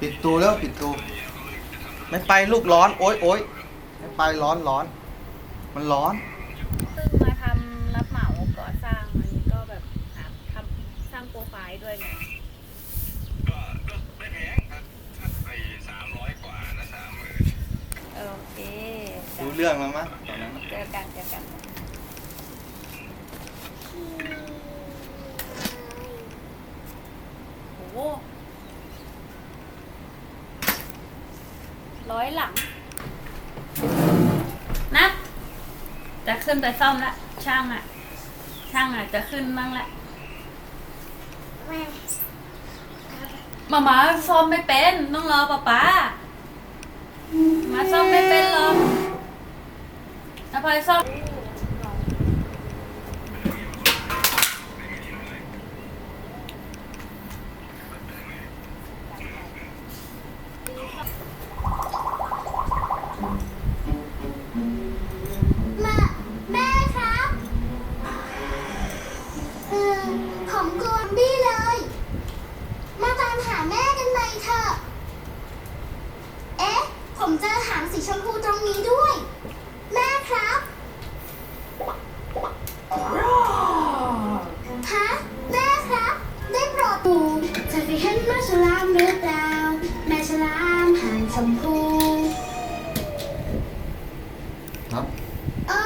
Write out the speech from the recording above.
ปิดตูแล้วปิดตู ไม่ไปลูกร้อนโอ๊ยโอ๊ยไม่ไปร้อนร้อน มันร้อน เพิ่งมาทำรับเหมาก่อสร้างอันนี้ก็แบบหาทำสร้างโปรไฟล์ด้วยไงก็ก็ไม่แพงครับถ้าไปสามร้อยกว่านะสามหมื่นโอเครู้เรื่องแล้วมั้งตอนนั้นเจอกันเจอกันโอ้โห ร้อยหลังนัดจะขึ้นไปซ่อมละ ช่างอะ ช่างอะจะขึ้นบ้างละมามาซ่อมไม่เป็น ต้องรอป๊าป๊ามาซ่อมไม่เป็นหรอกอภัยซ่อม เจอหางสีชมพูตรงนี้ด้วย แม่ครับ ฮะ แม่ครับ ได้โปรดปูจะไปเห็นแม่ฉลามหรือเปล่า แม่ฉลามหางชมพูครับ โอ้